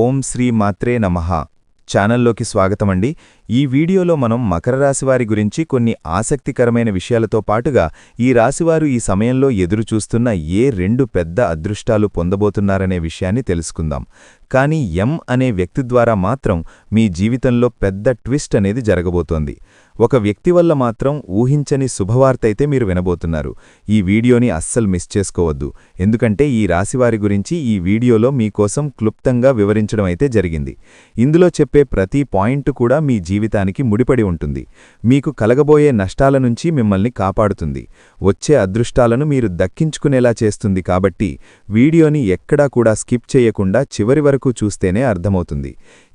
ఓం శ్రీ మాత్రే నమ. ఛానల్లోకి స్వాగతమండి. ఈ వీడియోలో మనం మకర రాశి వారి గురించి కొన్ని ఆసక్తికరమైన విషయాలతో పాటుగా ఈ రాశివారు ఈ సమయంలో ఎదురుచూస్తున్న ఏ రెండు పెద్ద అదృష్టాలు పొందబోతున్నారనే విషయాన్ని తెలుసుకుందాం. కానీ ఎం అనే వ్యక్తి ద్వారా మాత్రం మీ జీవితంలో పెద్ద ట్విస్ట్ అనేది జరగబోతోంది. ఒక వ్యక్తి వల్ల మాత్రం ఊహించని శుభవార్త అయితే మీరు వినబోతున్నారు. ఈ వీడియోని అస్సలు మిస్ చేసుకోవద్దు. ఎందుకంటే ఈ రాశివారి గురించి ఈ వీడియోలో మీకోసం క్లుప్తంగా వివరించడం అయితే జరిగింది. ఇందులో చెప్పే ప్రతి పాయింట్ కూడా మీ జీవితానికి ముడిపడి ఉంటుంది. మీకు కలగబోయే నష్టాల నుంచి మిమ్మల్ని కాపాడుతుంది. వచ్చే అదృష్టాలను మీరు దక్కించుకునేలా చేస్తుంది కాబట్టి వీడియోని ఎక్కడా కూడా స్కిప్ చేయకుండా చివరి వరకు చూస్తేనే అర్థమవుతుంది.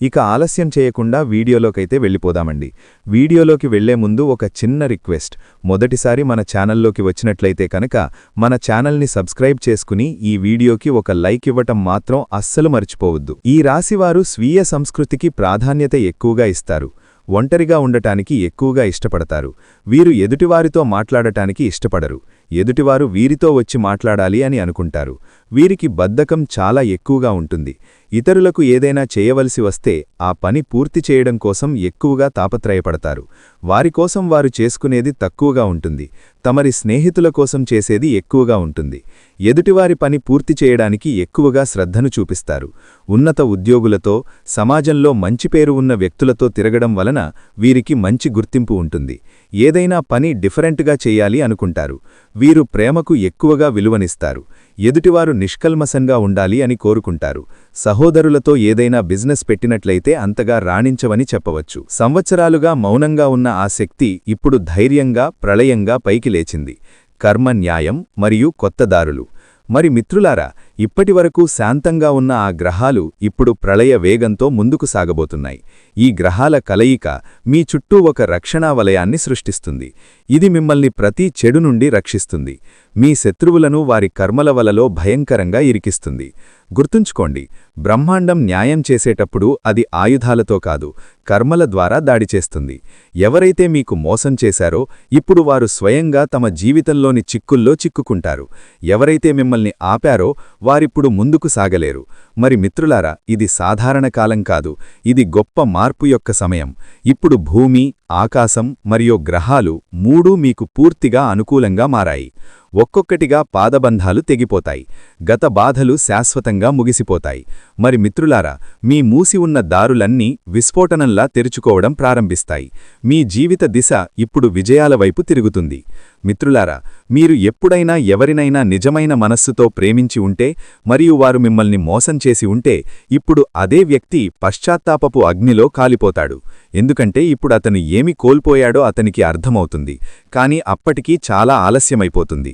ఇక ఆలస్యం చేయకుండా వీడియోలోకైతే వెళ్ళిపోదామండి. వీడియోలోకి వెళ్ళే ముందు ఒక చిన్న రిక్వెస్ట్. మొదటిసారి మన ఛానల్లోకి వచ్చినట్లయితే కనుక మన ఛానల్ని సబ్స్క్రైబ్ చేసుకుని ఈ వీడియోకి ఒక లైక్ ఇవ్వటం మాత్రం అస్సలు మర్చిపోవద్దు. ఈ రాశివారు స్వీయ సంస్కృతికి ప్రాధాన్యత ఎక్కువగా ఇస్తారు. ఒంటరిగా ఉండటానికి ఎక్కువగా ఇష్టపడతారు. వీరు ఎదుటివారితో మాట్లాడటానికి ఇష్టపడరు. ఎదుటివారు వీరితో వచ్చి మాట్లాడాలి అని అనుకుంటారు. వీరికి బద్ధకం చాలా ఎక్కువగా ఉంటుంది. ఇతరులకు ఏదైనా చేయవలసి వస్తే ఆ పని పూర్తి చేయడం కోసం ఎక్కువగా తాపత్రయపడతారు. వారికోసం వారు చేసుకునేది తక్కువగా ఉంటుంది. తమరి స్నేహితుల కోసం చేసేది ఎక్కువగా ఉంటుంది. ఎదుటివారి పని పూర్తి చేయడానికి ఎక్కువగా శ్రద్ధను చూపిస్తారు. ఉన్నత ఉద్యోగులతో సమాజంలో మంచి పేరు ఉన్న వ్యక్తులతో తిరగడం వలన వీరికి మంచి గుర్తింపు ఉంటుంది. ఏదైనా పని డిఫరెంట్గా చేయాలి అనుకుంటారు. వీరు ప్రేమకు ఎక్కువగా విలువనిస్తారు. ఎదుటివారు నిష్కల్మసంగా ఉండాలి అని కోరుకుంటారు. సహోదరులతో ఏదైనా బిజినెస్ పెట్టినట్లయితే అంతగా రాణించవని చెప్పవచ్చు. సంవత్సరాలుగా మౌనంగా ఉన్న ఆ శక్తి ఇప్పుడు ధైర్యంగా ప్రళయంగా పైకి లేచింది. కర్మ న్యాయం మరియు కొత్తదారులు మరి మిత్రులారా ఇప్పటివరకు శాంతంగా ఉన్న ఆ గ్రహాలు ఇప్పుడు ప్రళయ వేగంతో ముందుకు సాగబోతున్నాయి. ఈ గ్రహాల కలయిక మీ చుట్టూ ఒక రక్షణా వలయాన్ని సృష్టిస్తుంది. ఇది మిమ్మల్ని ప్రతి చెడు నుండి రక్షిస్తుంది. మీ శత్రువులను వారి కర్మల వలలో భయంకరంగా ఇరికిస్తుంది. గుర్తుంచుకోండి బ్రహ్మాండం న్యాయం చేసేటప్పుడు అది ఆయుధాలతో కాదు కర్మల ద్వారా దాడి చేస్తుంది. ఎవరైతే మీకు మోసం చేశారో ఇప్పుడు వారు స్వయంగా తమ జీవితంలోని చిక్కుల్లో చిక్కుకుంటారు. ఎవరైతే మిమ్మల్ని ఆపారో వారిప్పుడు ముందుకు సాగలేరు. మరి మిత్రులారా ఇది సాధారణ కాలం కాదు. ఇది గొప్ప మార్పు యొక్క సమయం. ఇప్పుడు భూమి ఆకాశం మరియు గ్రహాలు మూడూ మీకు పూర్తిగా అనుకూలంగా మారాయి. ఒక్కొక్కటిగా పాదబంధాలు తెగిపోతాయి. గత బాధలు శాశ్వతంగా ముగిసిపోతాయి. మరి మిత్రులారా మీ మూసి ఉన్న దారులన్నీ విస్ఫోటనంలా తెరుచుకోవడం ప్రారంభిస్తాయి. మీ జీవిత దిశ ఇప్పుడు విజయాల వైపు తిరుగుతుంది. మిత్రులారా మీరు ఎప్పుడైనా ఎవరినైనా నిజమైన మనస్సుతో ప్రేమించి ఉంటే మరియు వారు మిమ్మల్ని మోసం చేసి ఉంటే ఇప్పుడు అదే వ్యక్తి పశ్చాత్తాపపు అగ్నిలో కాలిపోతాడు. ఎందుకంటే ఇప్పుడు అతను ఏమి కోల్పోయాడో అతనికి అర్థమవుతుంది. కాని అప్పటికీ చాలా ఆలస్యమైపోతుంది.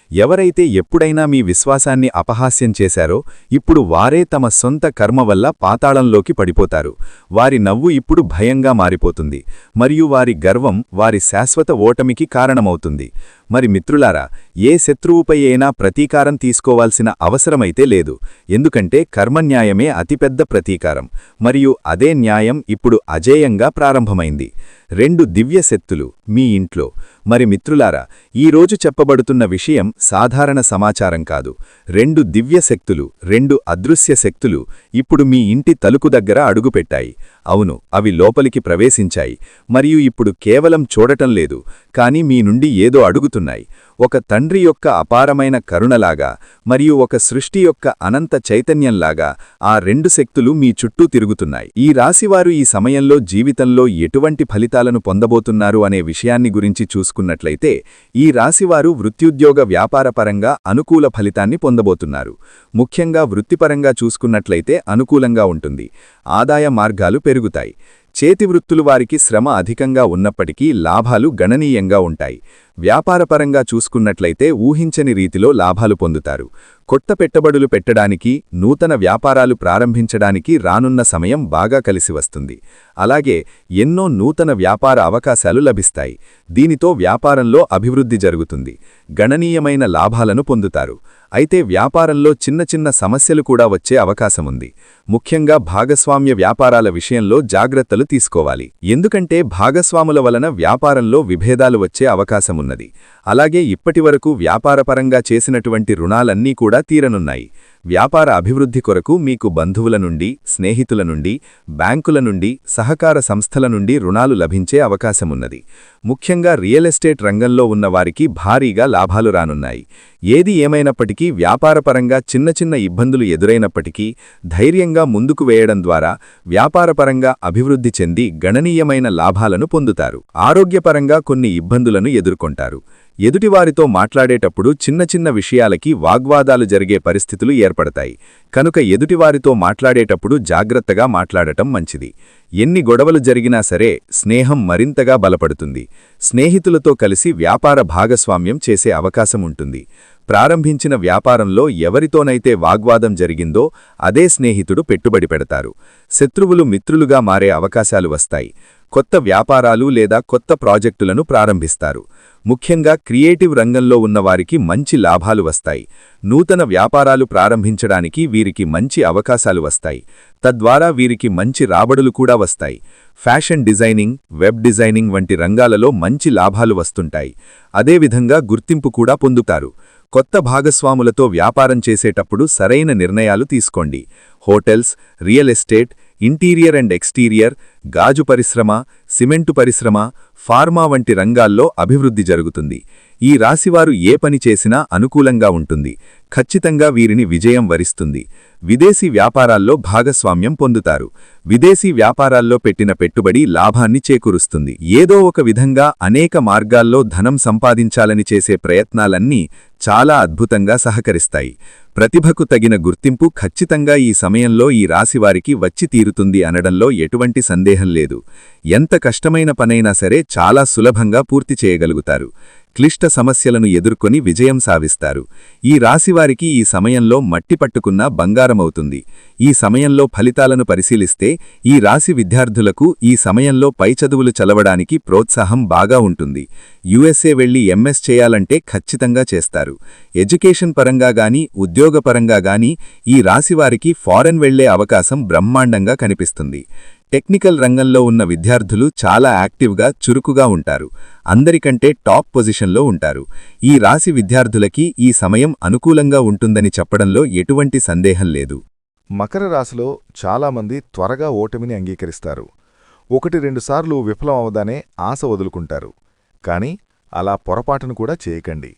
ఎవరైతే ఎప్పుడైనా మీ విశ్వాసాన్ని అపహాస్యం చేశారో ఇప్పుడు వారే తమ సొంత కర్మ వల్ల పాతాళంలోకి పడిపోతారు. వారి నవ్వు ఇప్పుడు భయంగా మారిపోతుంది. మరియు వారి గర్వం వారి శాశ్వత ఓటమికి కారణమవుతుంది. మరి మిత్రులారా ఏ శత్రువుపై అయినా ప్రతీకారం తీసుకోవాల్సిన అవసరమైతే లేదు. ఎందుకంటే కర్మన్యాయమే అతిపెద్ద ప్రతీకారం. మరియు అదే న్యాయం ఇప్పుడు అజేయంగా ప్రారంభమైంది. రెండు దివ్య శక్తులు మీ ఇంట్లో. మరి మిత్రులారా ఈరోజు చెప్పబడుతున్న విషయం సాధారణ సమాచారం కాదు. రెండు దివ్య శక్తులు రెండు అదృశ్య శక్తులు ఇప్పుడు మీ ఇంటి తలుకు దగ్గర అడుగుపెట్టాయి. అవును అవి లోపలికి ప్రవేశించాయి. మరియు ఇప్పుడు కేవలం చూడటం లేదు కాని మీ నుండి ఏదో అడుగుతున్నాయి. ఒక తండ్రి యొక్క అపారమైన కరుణలాగా మరియు ఒక సృష్టి యొక్క అనంత చైతన్యంలాగా ఆ రెండు శక్తులు మీ చుట్టూ తిరుగుతున్నాయి. ఈ రాశివారు ఈ సమయంలో జీవితంలో ఎటువంటి ఫలితాలను పొందబోతున్నారు అనే విషయాన్ని గురించి చూసుకున్నట్లయితే ఈ రాశివారు వృత్త్యుద్యోగ వ్యాపారపరంగా అనుకూల ఫలితాన్ని పొందబోతున్నారు. ముఖ్యంగా వృత్తిపరంగా చూసుకున్నట్లయితే అనుకూలంగా ఉంటుంది. ఆదాయ మార్గాలు పెరుగుతాయి. చేతివృత్తులు వారికి శ్రమ అధికంగా ఉన్నప్పటికీ లాభాలు గణనీయంగా ఉంటాయి. వ్యాపారపరంగా చూసుకున్నట్లయితే ఊహించని రీతిలో లాభాలు పొందుతారు. కొత్త పెట్టుబడులు పెట్టడానికి నూతన వ్యాపారాలు ప్రారంభించడానికి రానున్న సమయం బాగా కలిసి వస్తుంది. అలాగే ఎన్నో నూతన వ్యాపార అవకాశాలు లభిస్తాయి. దీనితో వ్యాపారంలో అభివృద్ధి జరుగుతుంది. గణనీయమైన లాభాలను పొందుతారు. అయితే వ్యాపారంలో చిన్న చిన్న సమస్యలు కూడా వచ్చే అవకాశముంది ముఖ్యంగా భాగస్వామ్య వ్యాపారాల విషయంలో జాగ్రత్తలు తీసుకోవాలి. ఎందుకంటే భాగస్వాముల వలన వ్యాపారంలో విభేదాలు వచ్చే అవకాశమున్నది అలాగే ఇప్పటివరకు వ్యాపారపరంగా చేసినటువంటి రుణాలన్నీ కూడా తీరనున్నాయి. వ్యాపార అభివృద్ధి కొరకు మీకు బంధువుల నుండి స్నేహితుల నుండి బ్యాంకుల నుండి సహకార సంస్థల నుండి రుణాలు లభించే అవకాశమున్నది. ముఖ్యంగా రియల్ ఎస్టేట్ రంగంలో ఉన్న వారికి భారీగా లాభాలు రానున్నాయి. ఏది ఏమైనప్పటికీ వ్యాపారపరంగా చిన్న చిన్న ఇబ్బందులు ఎదురైనప్పటికీ ధైర్యంగా ముందుకు వేయడం ద్వారా వ్యాపారపరంగా అభివృద్ధి చెంది గణనీయమైన లాభాలను పొందుతారు. ఆరోగ్యపరంగా కొన్ని ఇబ్బందులను ఎదుర్కొంటారు. ఎదుటివారితో మాట్లాడేటప్పుడు చిన్న చిన్న విషయాలకి వాగ్వాదాలు జరిగే పరిస్థితులు ఏర్పడతాయి. కనుక ఎదుటివారితో మాట్లాడేటప్పుడు జాగ్రత్తగా మాట్లాడటం మంచిది. ఎన్ని గొడవలు జరిగినా సరే స్నేహం మరింతగా బలపడుతుంది. స్నేహితులతో కలిసి వ్యాపార భాగస్వామ్యం చేసే అవకాశం ఉంటుంది. ప్రారంభించిన వ్యాపారంలో ఎవరితోనైతే వాగ్వాదం జరిగిందో అదే స్నేహితుడు పెట్టుబడి పెడతారు. శత్రువులు మిత్రులుగా మారే అవకాశాలు వస్తాయి. కొత్త వ్యాపారాలు లేదా కొత్త ప్రాజెక్టులను ప్రారంభిస్తారు. ముఖ్యంగా క్రియేటివ్ రంగంలో ఉన్నవారికి మంచి లాభాలు వస్తాయి. నూతన వ్యాపారాలు ప్రారంభించడానికి వీరికి మంచి అవకాశాలు వస్తాయి. తద్వారా వీరికి మంచి రాబడులు కూడా వస్తాయి. ఫ్యాషన్ డిజైనింగ్ వెబ్ డిజైనింగ్ వంటి రంగాలలో మంచి లాభాలు వస్తుంటాయి. అదేవిధంగా గుర్తింపు కూడా పొందుతారు. కొత్త భాగస్వాములతో వ్యాపారం చేసేటప్పుడు సరైన నిర్ణయాలు తీసుకోండి. Hotels real estate interior and exterior గాజు పరిశ్రమ సిమెంటు పరిశ్రమ ఫార్మా వంటి రంగాల్లో అభివృద్ధి జరుగుతుంది. ఈ రాశివారు ఏ పని చేసినా అనుకూలంగా ఉంటుంది. ఖచ్చితంగా వీరిని విజయం వరిస్తుంది. విదేశీ వ్యాపారాల్లో భాగస్వామ్యం పొందుతారు. విదేశీ వ్యాపారాల్లో పెట్టిన పెట్టుబడి లాభాన్ని చేకూరుస్తుంది. ఏదో ఒక విధంగా అనేక మార్గాల్లో ధనం సంపాదించాలని చేసే ప్రయత్నాలన్నీ చాలా అద్భుతంగా సహకరిస్తాయి. ప్రతిభకు తగిన గుర్తింపు ఖచ్చితంగా ఈ సమయంలో ఈ రాశివారికి వచ్చి తీరుతుంది అనడంలో ఎటువంటి సందేహం లేదు. ఎంత కష్టమైన పనైనా సరే చాలా సులభంగా పూర్తి చేయగలుగుతారు. క్లిష్ట సమస్యలను ఎదుర్కొని విజయం సాధిస్తారు. ఈ రాశివారికి ఈ సమయంలో మట్టి పట్టుకున్న బంగారమవుతుంది. ఈ సమయంలో ఫలితాలను పరిశీలిస్తే ఈ రాశి విద్యార్థులకు ఈ సమయంలో పై చదువులు చలవడానికి ప్రోత్సాహం బాగా ఉంటుంది. యుఎస్ఏ వెళ్ళి ఎంఎస్ చేయాలంటే ఖచ్చితంగా చేస్తారు. ఎడ్యుకేషన్ పరంగా గాని ఉద్యోగపరంగా గాని ఈ రాశివారికి ఫారెన్ వెళ్ళే అవకాశం బ్రహ్మాండంగా కనిపిస్తుంది. టెక్నికల్ రంగంలో ఉన్న విద్యార్థులు చాలా యాక్టివ్గా చురుకుగా ఉంటారు. అందరికంటే టాప్ పొజిషన్లో ఉంటారు. ఈ రాశి విద్యార్థులకి ఈ సమయం అనుకూలంగా ఉంటుందని చెప్పడంలో ఎటువంటి సందేహం లేదు. మకర రాశిలో చాలామంది త్వరగా ఓటమిని అంగీకరిస్తారు. ఒకటి రెండుసార్లు విఫలం అవదానే ఆశ వదులుకుంటారు. కాని అలా పొరపాటును కూడా చేయకండి.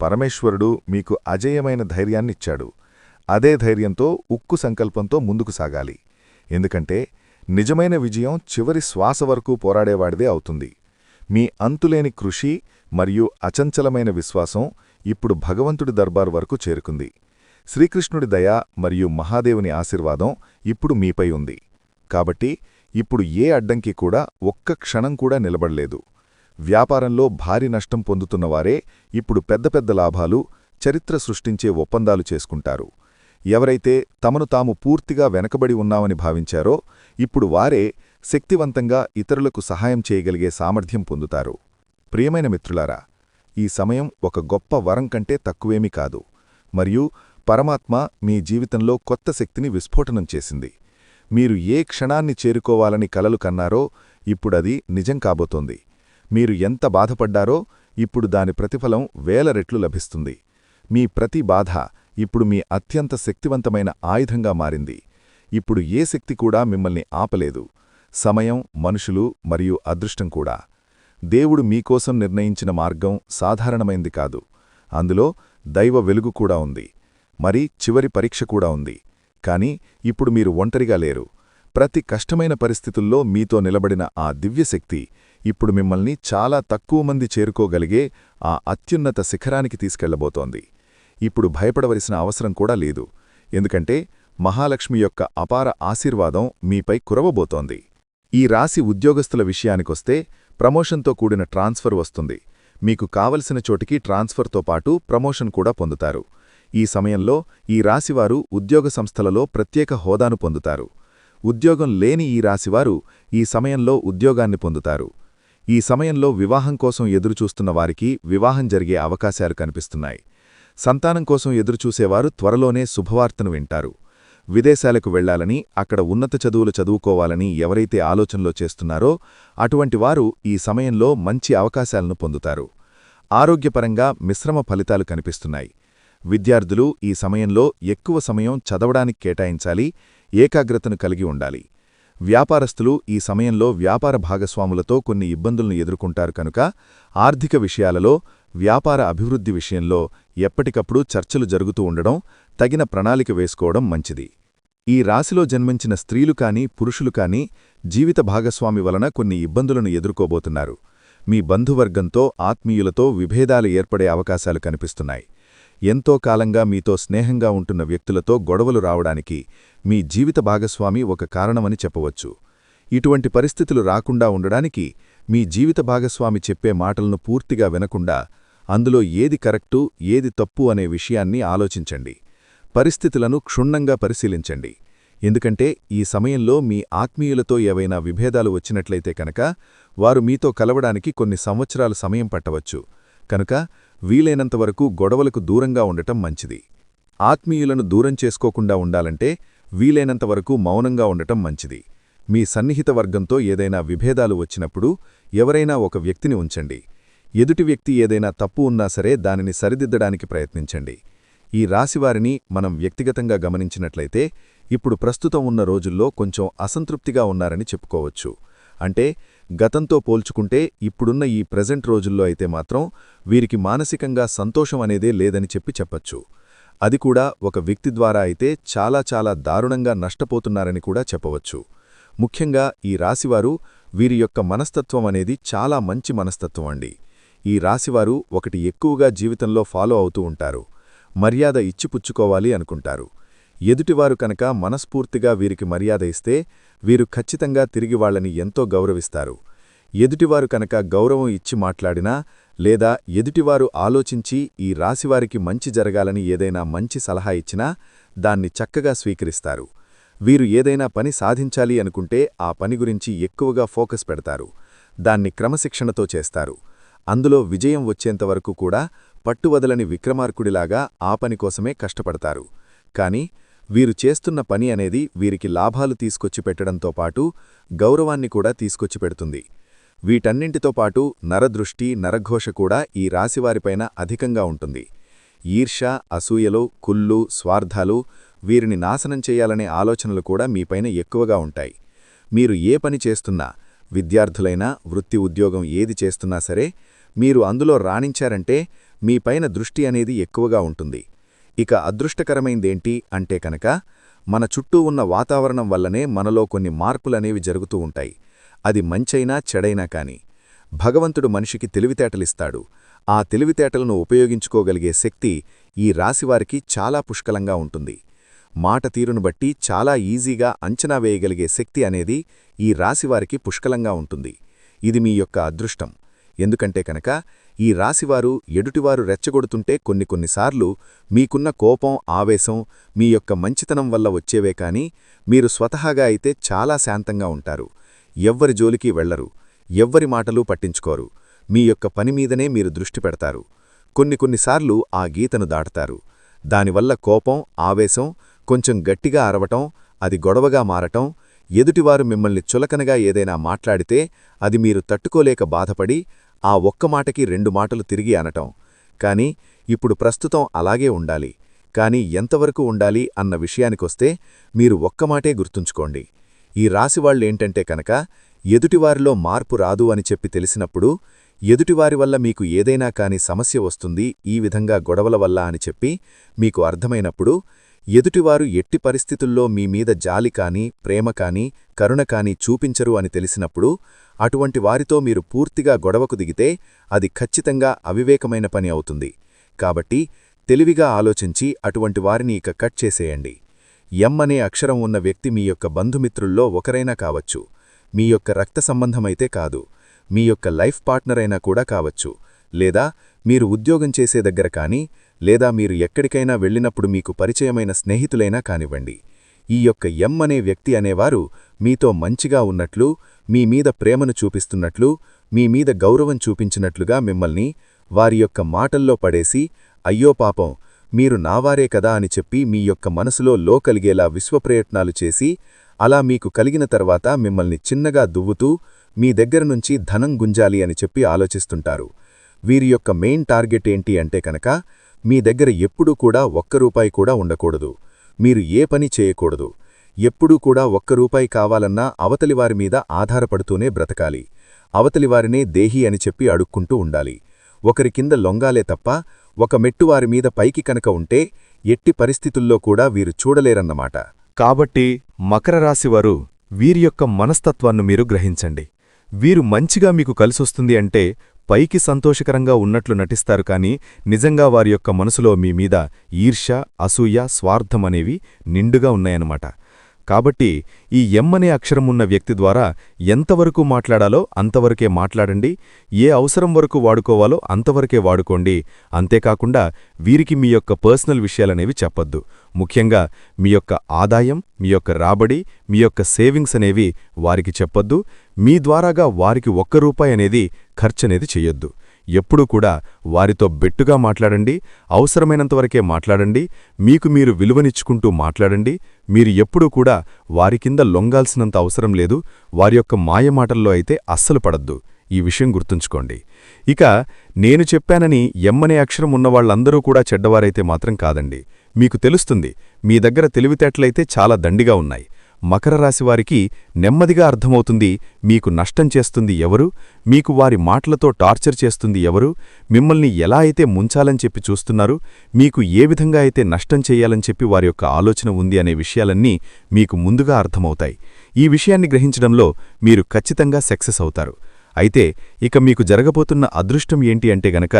పరమేశ్వరుడు మీకు అజేయమైన ధైర్యాన్నిచ్చాడు. అదే ధైర్యంతో ఉక్కు సంకల్పంతో ముందుకు సాగాలి. ఎందుకంటే నిజమైన విజయం చివరి శ్వాస వరకు పోరాడేవాడిదే అవుతుంది. మీ అంతులేని కృషి మరియు అచంచలమైన విశ్వాసం ఇప్పుడు భగవంతుడి దర్బార్ వరకు చేరుకుంది. శ్రీకృష్ణుడి దయ మరియు మహాదేవుని ఆశీర్వాదం ఇప్పుడు మీపై ఉంది. కాబట్టి ఇప్పుడు ఏ అడ్డంకి కూడా ఒక్క క్షణం కూడా నిలబడలేదు. వ్యాపారంలో భారీ నష్టం పొందుతున్నవారే ఇప్పుడు పెద్ద పెద్ద లాభాలు చరిత్ర సృష్టించే ఒప్పందాలు చేసుకుంటారు. ఎవరైతే తమను తాము పూర్తిగా వెనకబడి ఉన్నామని భావించారో ఇప్పుడు వారే శక్తివంతంగా ఇతరులకు సహాయం చేయగలిగే సామర్థ్యం పొందుతారు. ప్రియమైన మిత్రులారా ఈ సమయం ఒక గొప్ప వరం కంటే తక్కువేమీ కాదు. మరియు పరమాత్మ మీ జీవితంలో కొత్త శక్తిని విస్ఫోటనం చేసింది. మీరు ఏ క్షణాన్ని చేరుకోవాలని కలలు కన్నారో ఇప్పుడది నిజం కాబోతోంది. మీరు ఎంత బాధపడ్డారో ఇప్పుడు దాని ప్రతిఫలం వేల రెట్లు లభిస్తుంది. మీ ప్రతి బాధ ఇప్పుడు మీ అత్యంత శక్తివంతమైన ఆయుధంగా మారింది. ఇప్పుడు ఏ శక్తి కూడా మిమ్మల్ని ఆపలేదు. సమయం మనుషులు మరియు అదృష్టం కూడా. దేవుడు మీకోసం నిర్ణయించిన మార్గం సాధారణమైంది కాదు. అందులో దైవ వెలుగు కూడా ఉంది. మరి చివరి పరీక్ష కూడా ఉంది. కాని ఇప్పుడు మీరు ఒంటరిగా లేరు. ప్రతి కష్టమైన పరిస్థితుల్లో మీతో నిలబడిన ఆ దివ్యశక్తి ఇప్పుడు మిమ్మల్ని చాలా తక్కువ మంది చేరుకోగలిగే ఆ అత్యున్నత శిఖరానికి తీసుకెళ్ళబోతోంది. ఇప్పుడు భయపడవలసిన అవసరం కూడా లేదు. ఎందుకంటే మహాలక్ష్మి యొక్క అపార ఆశీర్వాదం మీపై కురవబోతోంది. ఈ రాశి ఉద్యోగస్తుల విషయానికొస్తే ప్రమోషన్తో కూడిన ట్రాన్స్ఫర్ వస్తుంది. మీకు కావలసిన చోటికి ట్రాన్స్ఫర్తో పాటు ప్రమోషన్ కూడా పొందుతారు. ఈ సమయంలో ఈ రాశివారు ఉద్యోగ సంస్థలలో ప్రత్యేక హోదాను పొందుతారు. ఉద్యోగం లేని ఈ రాశివారు ఈ సమయంలో ఉద్యోగాన్ని పొందుతారు. ఈ సమయంలో వివాహం కోసం ఎదురుచూస్తున్న వారికి వివాహం జరిగే అవకాశాలు కనిపిస్తున్నాయి. సంతానం కోసం ఎదురుచూసేవారు త్వరలోనే శుభవార్తను వింటారు. విదేశాలకు వెళ్ళాలని అక్కడ ఉన్నత చదువులు చదువుకోవాలని ఎవరైతే ఆలోచనలో చేస్తున్నారో అటువంటి వారు ఈ సమయంలో మంచి అవకాశాలను పొందుతారు. ఆరోగ్యపరంగా మిశ్రమ ఫలితాలు కనిపిస్తున్నాయి. విద్యార్థులు ఈ సమయంలో ఎక్కువ సమయం చదవడానికి కేటాయించాలి ఏకాగ్రతను కలిగి ఉండాలి. వ్యాపారస్తులు ఈ సమయంలో వ్యాపార భాగస్వాములతో కొన్ని ఇబ్బందులను ఎదుర్కొంటారు కనుక ఆర్థిక విషయాలలో వ్యాపార అభివృద్ధి విషయంలో ఎప్పటికప్పుడు చర్చలు జరుగుతూ ఉండడం తగిన ప్రణాళిక వేసుకోవడం మంచిది. ఈ రాశిలో జన్మించిన స్త్రీలు కానీ పురుషులు కాని జీవిత భాగస్వామి వలన కొన్ని ఇబ్బందులను ఎదుర్కోబోతున్నారు. మీ బంధువర్గంతో ఆత్మీయులతో విభేదాలు ఏర్పడే అవకాశాలు కనిపిస్తున్నాయి. ఎంతో కాలంగా మీతో స్నేహంగా ఉంటున్న వ్యక్తులతో గొడవలు రావడానికి మీ జీవిత భాగస్వామి ఒక కారణమని చెప్పవచ్చు. ఇటువంటి పరిస్థితులు రాకుండా ఉండడానికి మీ జీవిత భాగస్వామి చెప్పే మాటలను పూర్తిగా వినకుండా అందులో ఏది కరెక్టు ఏది తప్పు అనే విషయాన్ని ఆలోచించండి. పరిస్థితులను క్షుణ్ణంగా పరిశీలించండి. ఎందుకంటే ఈ సమయంలో మీ ఆత్మీయులతో ఏవైనా విభేదాలు వచ్చినట్లయితే కనుక వారు మీతో కలవడానికి కొన్ని సంవత్సరాలు సమయం పట్టవచ్చు. కనుక వీలైనంతవరకు గొడవలకు దూరంగా ఉండటం మంచిది. ఆత్మీయులను దూరం చేసుకోకుండా ఉండాలంటే వీలైనంతవరకు మౌనంగా ఉండటం మంచిది. మీ సన్నిహిత వర్గంతో ఏదైనా విభేదాలు వచ్చినప్పుడు ఎవరైనా ఒక వ్యక్తిని ఉంచండి. ఎదుటి వ్యక్తి ఏదైనా తప్పు ఉన్నా సరే దానిని సరిదిద్దడానికి ప్రయత్నించండి. ఈ రాశివారిని మనం వ్యక్తిగతంగా గమనించినట్లయితే ఇప్పుడు ప్రస్తుతం ఉన్న రోజుల్లో కొంచెం అసంతృప్తిగా ఉన్నారని చెప్పుకోవచ్చు. అంటే గతంతో పోల్చుకుంటే ఇప్పుడున్న ఈ ప్రెజెంట్ రోజుల్లో అయితే మాత్రం వీరికి మానసికంగా సంతోషం అనేదే లేదని చెప్పి చెప్పచ్చు. అది కూడా ఒక వ్యక్తి ద్వారా అయితే చాలా చాలా దారుణంగా నష్టపోతున్నారని కూడా చెప్పవచ్చు. ముఖ్యంగా ఈ రాశివారు వీరి యొక్క మనస్తత్వం అనేది చాలా మంచి మనస్తత్వం అండి. ఈ రాశివారు ఒకటి ఎక్కువగా జీవితంలో ఫాలో అవుతూ ఉంటారు. మర్యాద ఇచ్చిపుచ్చుకోవాలి అనుకుంటారు. ఎదుటివారు కనుక మనస్ఫూర్తిగా వీరికి మర్యాద ఇస్తే వీరు ఖచ్చితంగా తిరిగి వాళ్ళని ఎంతో గౌరవిస్తారు. ఎదుటివారు కనుక గౌరవం ఇచ్చి మాట్లాడినా లేదా ఎదుటివారు ఆలోచించి ఈ రాశివారికి మంచి జరగాలని ఏదైనా మంచి సలహా ఇచ్చినా దాన్ని చక్కగా స్వీకరిస్తారు. వీరు ఏదైనా పని సాధించాలి అనుకుంటే ఆ పని గురించి ఎక్కువగా ఫోకస్ పెడతారు. దాన్ని క్రమశిక్షణతో చేస్తారు. అందులో విజయం వచ్చేంతవరకు కూడా పట్టువదలని విక్రమార్కుడిలాగా ఆ పని కోసమే కష్టపడతారు. కాని వీరు చేస్తున్న పని అనేది వీరికి లాభాలు తీసుకొచ్చి పెట్టడంతో పాటు గౌరవాన్ని కూడా తీసుకొచ్చి పెడుతుంది. వీటన్నింటితో పాటు నరదృష్టి నరఘోష కూడా ఈ రాశివారిపైన అధికంగా ఉంటుంది. ఈర్ష అసూయలు కుళ్ళు స్వార్థాలు వీరిని నాశనం చేయాలనే ఆలోచనలు కూడా మీపైన ఎక్కువగా ఉంటాయి. మీరు ఏ పని చేస్తున్నా విద్యార్థులైనా వృత్తి ఉద్యోగం ఏది చేస్తున్నా సరే మీరు అందులో రాణించారంటే మీపైన దృష్టి అనేది ఎక్కువగా ఉంటుంది. ఇక అదృష్టకరమైందేంటి అంటే కనుక మన చుట్టూ ఉన్న వాతావరణం వల్లనే మనలో కొన్ని మార్పులనేవి జరుగుతూ ఉంటాయి. అది మంచైనా చెడైనా కాని. భగవంతుడు మనిషికి తెలివితేటలిస్తాడు. ఆ తెలివితేటలను ఉపయోగించుకోగలిగే శక్తి ఈ రాశివారికి చాలా పుష్కలంగా ఉంటుంది. మాట తీరును బట్టి చాలా ఈజీగా అంచనా వేయగలిగే శక్తి అనేది ఈ రాశివారికి పుష్కలంగా ఉంటుంది. ఇది మీ యొక్క అదృష్టం. ఎందుకంటే కనుక ఈ రాశివారు ఎడుటివారు రెచ్చగొడుతుంటే కొన్ని కొన్నిసార్లు మీకున్న కోపం ఆవేశం మీ యొక్క మంచితనం వల్ల వచ్చేవే కాని మీరు స్వతహాగా అయితే చాలా శాంతంగా ఉంటారు. ఎవ్వరి జోలికి వెళ్ళరు ఎవ్వరి మాటలు పట్టించుకోరు. మీ యొక్క పనిమీదనే మీరు దృష్టి పెడతారు. కొన్ని కొన్నిసార్లు ఆ గీతను దాటతారు. దానివల్ల కోపం ఆవేశం కొంచెం గట్టిగా అరవటం అది గొడవగా మారటం ఎదుటివారు మిమ్మల్ని చులకనగా ఏదైనా మాట్లాడితే అది మీరు తట్టుకోలేక బాధపడి ఆ ఒక్క మాటకి రెండు మాటలు తిరిగి అనటం. కాని ఇప్పుడు ప్రస్తుతం అలాగే ఉండాలి. కాని ఎంతవరకు ఉండాలి అన్న విషయానికొస్తే మీరు ఒక్కమాటే గుర్తుంచుకోండి. ఈ రాశివాళ్ళేంటంటే కనుక ఎదుటివారిలో మార్పు రాదు అని చెప్పి తెలిసినప్పుడు ఎదుటివారి వల్ల మీకు ఏదైనా కాని సమస్య వస్తుంది ఈ విధంగా గొడవల వల్ల అని చెప్పి మీకు అర్థమైనప్పుడు ఎదుటివారు ఎట్టి పరిస్థితుల్లో మీ మీద జాలి కానీ ప్రేమ కానీ కరుణ కానీ చూపించరు అని తెలిసినప్పుడు అటువంటి వారితో మీరు పూర్తిగా గొడవకు దిగితే అది ఖచ్చితంగా అవివేకమైన పని అవుతుంది. కాబట్టి తెలివిగా ఆలోచించి అటువంటి వారిని ఇక కట్ చేసేయండి. ఎం అనే అక్షరం ఉన్న వ్యక్తి మీ యొక్క బంధుమిత్రుల్లో ఒకరైనా కావచ్చు. మీ యొక్క రక్త సంబంధమైతే కాదు. మీ యొక్క లైఫ్ పార్ట్నర్ అయినా కూడా కావచ్చు. లేదా మీరు ఉద్యోగం చేసే దగ్గర కానీ లేదా మీరు ఎక్కడికైనా వెళ్ళినప్పుడు మీకు పరిచయమైన స్నేహితులైనా కానివ్వండి. ఈ యొక్క ఎం అనే వ్యక్తి అనేవారు మీతో మంచిగా ఉన్నట్లు మీ మీద ప్రేమను చూపిస్తున్నట్లు మీ మీద గౌరవం చూపించినట్లుగా మిమ్మల్ని వారి యొక్క మాటల్లో పడేసి అయ్యో పాపం మీరు నావారే కదా అని చెప్పి మీ యొక్క మనసులో లో కలిగేలా విశ్వప్రయత్నాలు చేసి అలా మీకు కలిగిన తర్వాత మిమ్మల్ని చిన్నగా దువ్వుతూ మీ దగ్గర నుంచి ధనం గుంజాలి అని చెప్పి ఆలోచిస్తుంటారు. వీరి యొక్క మెయిన్ టార్గెట్ ఏంటి అంటే కనుక మీ దగ్గర ఎప్పుడూ కూడా ఒక్క రూపాయి కూడా ఉండకూడదు. మీరు ఏ పని చేయకూడదు. ఎప్పుడూ కూడా ఒక్క రూపాయి కావాలన్నా అవతలివారి మీద ఆధారపడుతూనే బ్రతకాలి. అవతలివారినే దేహి అని చెప్పి అడుక్కుంటూ ఉండాలి. ఒకరి కింద లొంగాలే తప్ప ఒక మెట్టువారి మీద పైకి కనుక ఉంటే ఎట్టి పరిస్థితుల్లో కూడా వీరు చూడలేరన్నమాట. కాబట్టి మకర రాశివారు వీరి యొక్క మనస్తత్వాన్ని మీరు గ్రహించండి. వీరు మంచిగా మీకు కలిసొస్తుంది అంటే పైకి సంతోషకరంగా ఉన్నట్లు నటిస్తారు కాని నిజంగా వారి యొక్క మనసులో మీ మీద ఈర్ష్య అసూయ స్వార్థం అనేవి నిండుగా ఉన్నాయన్నమాట. కాబట్టి ఈ ఎం అనే అక్షరం ఉన్న వ్యక్తి ద్వారా ఎంతవరకు మాట్లాడాలో అంతవరకే మాట్లాడండి ఏ అవసరం వరకు వాడుకోవాలో అంతవరకే వాడుకోండి. అంతేకాకుండా వీరికి మీ యొక్క పర్సనల్ విషయాలనేవి చెప్పొద్దు. ముఖ్యంగా మీ యొక్క ఆదాయం మీ యొక్క రాబడి మీ యొక్క సేవింగ్స్ అనేవి వారికి చెప్పొద్దు. మీ ద్వారాగా వారికి ఒక్క రూపాయి అనేది ఖర్చనేది చెయ్యొద్దు. ఎప్పుడూ కూడా వారితో బెట్టుగా మాట్లాడండి అవసరమైనంతవరకే మాట్లాడండి మీకు మీరు విలువనిచ్చుకుంటూ మాట్లాడండి మీరు ఎప్పుడూ కూడా వారి కింద లొంగాల్సినంత అవసరం లేదు వారి యొక్క మాయమాటల్లో అయితే అస్సలు పడద్దు. ఈ విషయం గుర్తుంచుకోండి. ఇక నేను చెప్పానని ఎమ్మనే అక్షరం ఉన్నవాళ్ళందరూ కూడా చెడ్డవారైతే మాత్రం కాదండి. మీకు తెలుస్తుంది మీ దగ్గర తెలివితేటలైతే చాలా దండిగా ఉన్నాయి. మకర రాశివారికి నెమ్మదిగా అర్థమవుతుంది మీకు నష్టం చేస్తుంది ఎవరు మీకు వారి మాటలతో టార్చర్ చేస్తుంది ఎవరు మిమ్మల్ని ఎలా అయితే ముంచాలని చెప్పి చూస్తున్నారు మీకు ఏ విధంగా అయితే నష్టం చేయాలని చెప్పి వారి యొక్క ఆలోచన ఉంది అనే విషయాలన్నీ మీకు ముందుగా అర్థమవుతాయి. ఈ విషయాన్ని గ్రహించడంలో మీరు ఖచ్చితంగా సక్సెస్ అవుతారు. అయితే ఇక మీకు జరగబోతున్న అదృష్టం ఏంటి అంటే గనక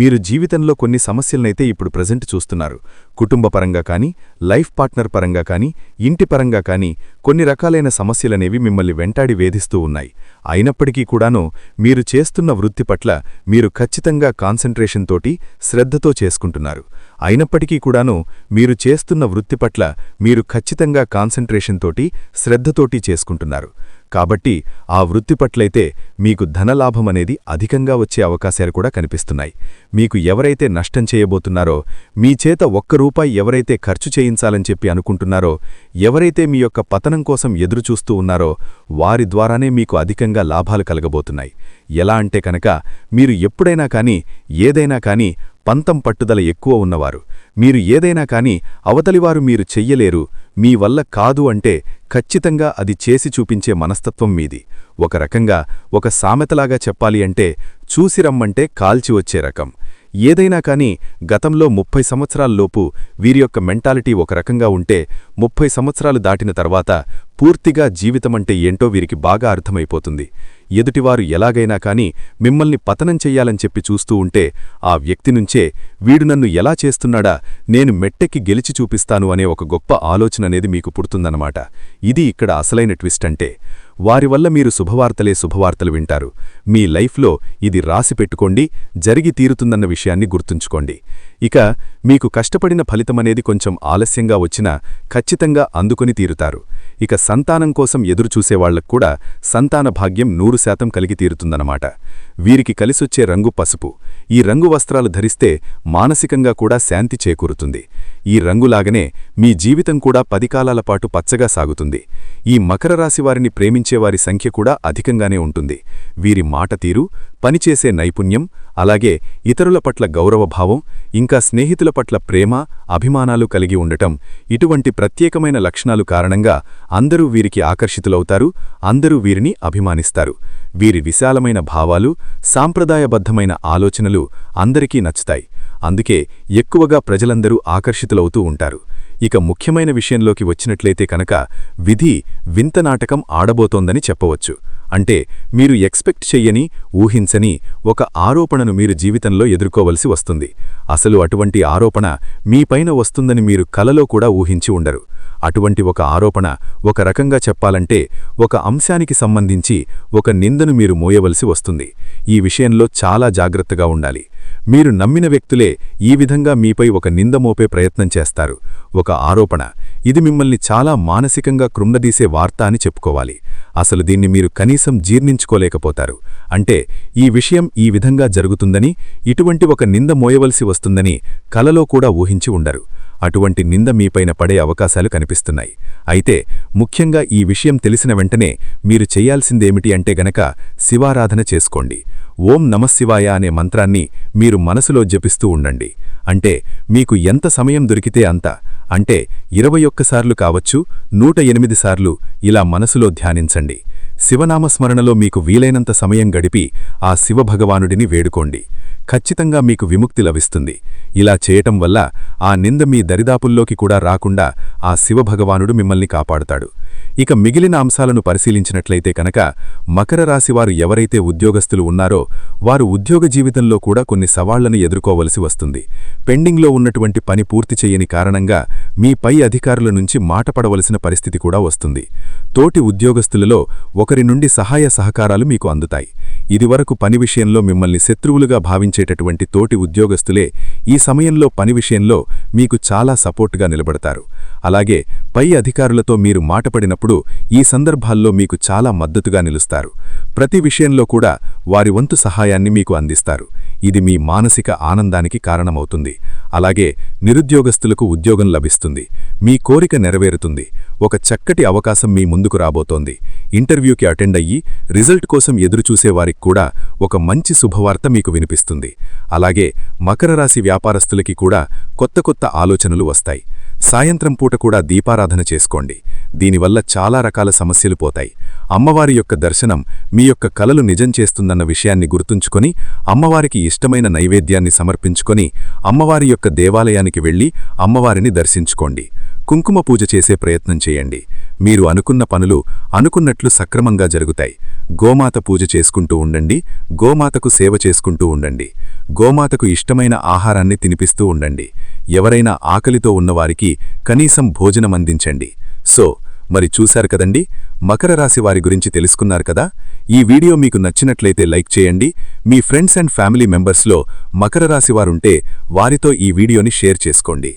మీరు జీవితంలో కొన్ని సమస్యలనైతే ఇప్పుడు ప్రజెంట్ చూస్తున్నారు. కుటుంబ పరంగా కానీ లైఫ్ పార్ట్నర్ పరంగా కానీ ఇంటి పరంగా కానీ కొన్ని రకాలైన సమస్యలనేవి మిమ్మల్ని వెంటాడి వేధిస్తూ ఉన్నాయి. అయినప్పటికీ కూడాను మీరు చేస్తున్న వృత్తి పట్ల మీరు ఖచ్చితంగా కాన్సంట్రేషన్ తోటి శ్రద్ధతో చేసుకుంటున్నారు. అయినప్పటికీ కూడాను మీరు చేస్తున్న వృత్తి పట్ల మీరు ఖచ్చితంగా కాన్సంట్రేషన్ తోటి శ్రద్ధతోటి చేసుకుంటున్నారు. కాబట్టి ఆ వృత్తి పట్లయితే మీకు ధనలాభమనేది అధికంగా వచ్చే అవకాశాలు కూడా కనిపిస్తున్నాయి. మీకు ఎవరైతే నష్టం చేయబోతున్నారో మీ చేత ఒక్క రూపాయి ఎవరైతే ఖర్చు చేయించాలని చెప్పి అనుకుంటున్నారో ఎవరైతే మీ యొక్క పతనం కోసం ఎదురుచూస్తూ ఉన్నారో వారి ద్వారానే మీకు అధికంగా లాభాలు కలగబోతున్నాయి. ఎలా అంటే కనుక మీరు ఎప్పుడైనా కానీ ఏదైనా కానీ పంతం పట్టుదల ఎక్కువ ఉన్నవారు. మీరు ఏదైనా కాని అవతలివారు మీరు చెయ్యలేరు మీ వల్ల కాదు అంటే ఖచ్చితంగా అది చేసి చూపించే మనస్తత్వం మీది. ఒక రకంగా ఒక సామెతలాగా చెప్పాలి అంటే చూసిరమ్మంటే కాల్చి వచ్చే రకం. ఏదైనా కాని గతంలో ముప్పై సంవత్సరాల్లోపు వీరి యొక్క మెంటాలిటీ ఒక రకంగా ఉంటే ముప్పై సంవత్సరాలు దాటిన తర్వాత పూర్తిగా జీవితమంటే ఏంటో వీరికి బాగా అర్థమైపోతుంది. ఎదుటివారు ఎలాగైనా కాని మిమ్మల్ని పతనం చెయ్యాలని చెప్పి చూస్తూ ఉంటే ఆ వ్యక్తి నుంచే వీడు నన్ను ఎలా చేస్తున్నాడా నేను మెట్టెక్కి గెలిచి చూపిస్తాను అనే ఒక గొప్ప ఆలోచననేది మీకు పుడుతుందన్నమాట. ఇది ఇక్కడ అసలైన ట్విస్ట్ అంటే వారి వల్ల మీరు శుభవార్తలే శుభవార్తలు వింటారు. మీ లైఫ్లో ఇది రాసి పెట్టుకోండి జరిగి తీరుతుందన్న విషయాన్ని గుర్తుంచుకోండి. ఇక మీకు కష్టపడిన ఫలితమనేది కొంచెం ఆలస్యంగా వచ్చినా ఖచ్చితంగా అందుకుని తీరుతారు. ఇక సంతానం కోసం ఎదురుచూసేవాళ్ళకు కూడా సంతాన భాగ్యం నూరు శాతం కలిగి తీరుతుందన్నమాట. వీరికి కలిసొచ్చే రంగు పసుపు. ఈ రంగు వస్త్రాలు ధరిస్తే మానసికంగా కూడా శాంతి చేకూరుతుంది. ఈ రంగులాగనే మీ జీవితం కూడా పది కాలాల పాటు పచ్చగా సాగుతుంది. ఈ మకర రాశి వారిని ప్రేమించేవారి సంఖ్య కూడా అధికంగానే ఉంటుంది. వీరి మాట తీరు పనిచేసే నైపుణ్యం అలాగే ఇతరుల పట్ల గౌరవభావం ఇంకా స్నేహితుల పట్ల ప్రేమ అభిమానాలు కలిగి ఉండటం ఇటువంటి ప్రత్యేకమైన లక్షణాలు కారణంగా అందరూ వీరికి ఆకర్షితులవుతారు అందరూ వీరిని అభిమానిస్తారు. వీరి విశాలమైన భావాలు సాంప్రదాయబద్ధమైన ఆలోచనలు అందరికీ నచ్చుతాయి. అందుకే ఎక్కువగా ప్రజలందరూ ఆకర్షితులవుతూ ఉంటారు. ఇక ముఖ్యమైన విషయంలోకి వచ్చినట్లయితే కనుక విధి వింత నాటకం ఆడబోతోందని చెప్పవచ్చు. అంటే మీరు ఎక్స్పెక్ట్ చెయ్యని ఊహించని ఒక ఆరోపణను మీరు జీవితంలో ఎదుర్కోవలసి వస్తుంది. అసలు అటువంటి ఆరోపణ మీపైన వస్తుందని మీరు కలలో కూడా ఊహించి ఉండరు. అటువంటి ఒక ఆరోపణ ఒక రకంగా చెప్పాలంటే ఒక అంశానికి సంబంధించి ఒక నిందను మీరు మోయవలసి వస్తుంది. ఈ విషయంలో చాలా జాగ్రత్తగా ఉండాలి. మీరు నమ్మిన వ్యక్తులే ఈ విధంగా మీపై ఒక నింద మోపే ప్రయత్నం చేస్తారు. ఒక ఆరోపణ. ఇది మిమ్మల్ని చాలా మానసికంగా కృంగదీసే వార్త అని చెప్పుకోవాలి. అసలు దీన్ని మీరు కనీసం జీర్ణించుకోలేకపోతారు. అంటే ఈ విషయం ఈ విధంగా జరుగుతుందని ఇటువంటి ఒక నింద మోయవలసి వస్తుందని కలలో కూడా ఊహించి ఉండరు. అటువంటి నింద మీపైన పడే అవకాశాలు కనిపిస్తున్నాయి. అయితే ముఖ్యంగా ఈ విషయం తెలిసిన వెంటనే మీరు చెయ్యాల్సిందేమిటి అంటే గనక శివారాధన చేసుకోండి. ఓం నమశివాయ అనే మంత్రాన్ని మీరు మనసులో జపిస్తూ ఉండండి. అంటే మీకు ఎంత సమయం దొరికితే అంత. అంటే ఇరవై ఒక్కసార్లు కావచ్చు నూట ఎనిమిది సార్లు ఇలా మనసులో ధ్యానించండి. శివనామస్మరణలో మీకు వీలైనంత సమయం గడిపి ఆ శివభగవానుడిని వేడుకోండి. ఖచ్చితంగా మీకు విముక్తి లభిస్తుంది. ఇలా చేయటం వల్ల ఆ నింద మీ దరిదాపుల్లోకి కూడా రాకుండా ఆ శివభగవానుడు మిమ్మల్ని కాపాడుతాడు. ఇక మిగిలిన అంశాలను పరిశీలించినట్లయితే కనుక మకర రాశివారు ఎవరైతే ఉద్యోగస్తులు ఉన్నారో వారు ఉద్యోగ జీవితంలో కూడా కొన్ని సవాళ్ళను ఎదుర్కోవలసి వస్తుంది. పెండింగ్లో ఉన్నటువంటి పని పూర్తి చేయని కారణంగా మీ పై అధికారుల నుంచి మాట పడవలసిన పరిస్థితి కూడా వస్తుంది. తోటి ఉద్యోగస్తులలో ఒకరి నుండి సహాయ సహకారాలు మీకు అందుతాయి. ఇదివరకు పని విషయంలో మిమ్మల్ని శత్రువులుగా భావించేటటువంటి తోటి ఉద్యోగస్తులే ఈ సమయంలో పని విషయంలో మీకు చాలా సపోర్టుగా నిలబడతారు. అలాగే పై అధికారులతో మీరు మాటపడినప్పుడు ఈ సందర్భాల్లో మీకు చాలా మద్దతుగా నిలుస్తారు. ప్రతి విషయంలో కూడా వారి వంతు సహాయాన్ని మీకు అందిస్తారు. ఇది మీ మానసిక ఆనందానికి కారణమవుతుంది. అలాగే నిరుద్యోగస్తులకు ఉద్యోగం లభిస్తుంది. మీ కోరిక నెరవేరుతుంది. ఒక చక్కటి అవకాశం మీ ముందుకు రాబోతోంది. ఇంటర్వ్యూకి అటెండ్ అయ్యి రిజల్ట్ కోసం ఎదురుచూసేవారికి కూడా ఒక మంచి శుభవార్త మీకు వినిపిస్తుంది. అలాగే మకర రాశి వ్యాపారస్తులకి కూడా కొత్త కొత్త ఆలోచనలు వస్తాయి. సాయంత్రం పూట కూడా దీపారాధన చేసుకోండి. దీనివల్ల చాలా రకాల సమస్యలు పోతాయి. అమ్మవారి యొక్క దర్శనం మీ యొక్క కలలు నిజం చేస్తుందన్న విషయాన్ని గుర్తుంచుకొని అమ్మవారికి ఇష్టమైన నైవేద్యాన్ని సమర్పించుకొని అమ్మవారి యొక్క దేవాలయానికి వెళ్ళి అమ్మవారిని దర్శించుకోండి. కుంకుమ పూజ చేసే ప్రయత్నం చేయండి. మీరు అనుకున్న పనులు అనుకున్నట్లు సక్రమంగా జరుగుతాయి. గోమాత పూజ చేసుకుంటూ ఉండండి. గోమాతకు సేవ చేసుకుంటూ ఉండండి. గోమాతకు ఇష్టమైన ఆహారాన్ని తినిపిస్తూ ఉండండి. ఎవరైనా ఆకలితో ఉన్నవారికి కనీసం భోజనం అందించండి. సో మరి చూశారు కదండి? మకర రాశి వారి గురించి తెలుసుకున్నారు కదా? ఈ వీడియో మీకు నచ్చినట్లయితే లైక్ చేయండి. మీ ఫ్రెండ్స్ అండ్ ఫ్యామిలీ మెంబర్స్లో మకర రాశి వారుంటే వారితో ఈ వీడియోని షేర్ చేసుకోండి.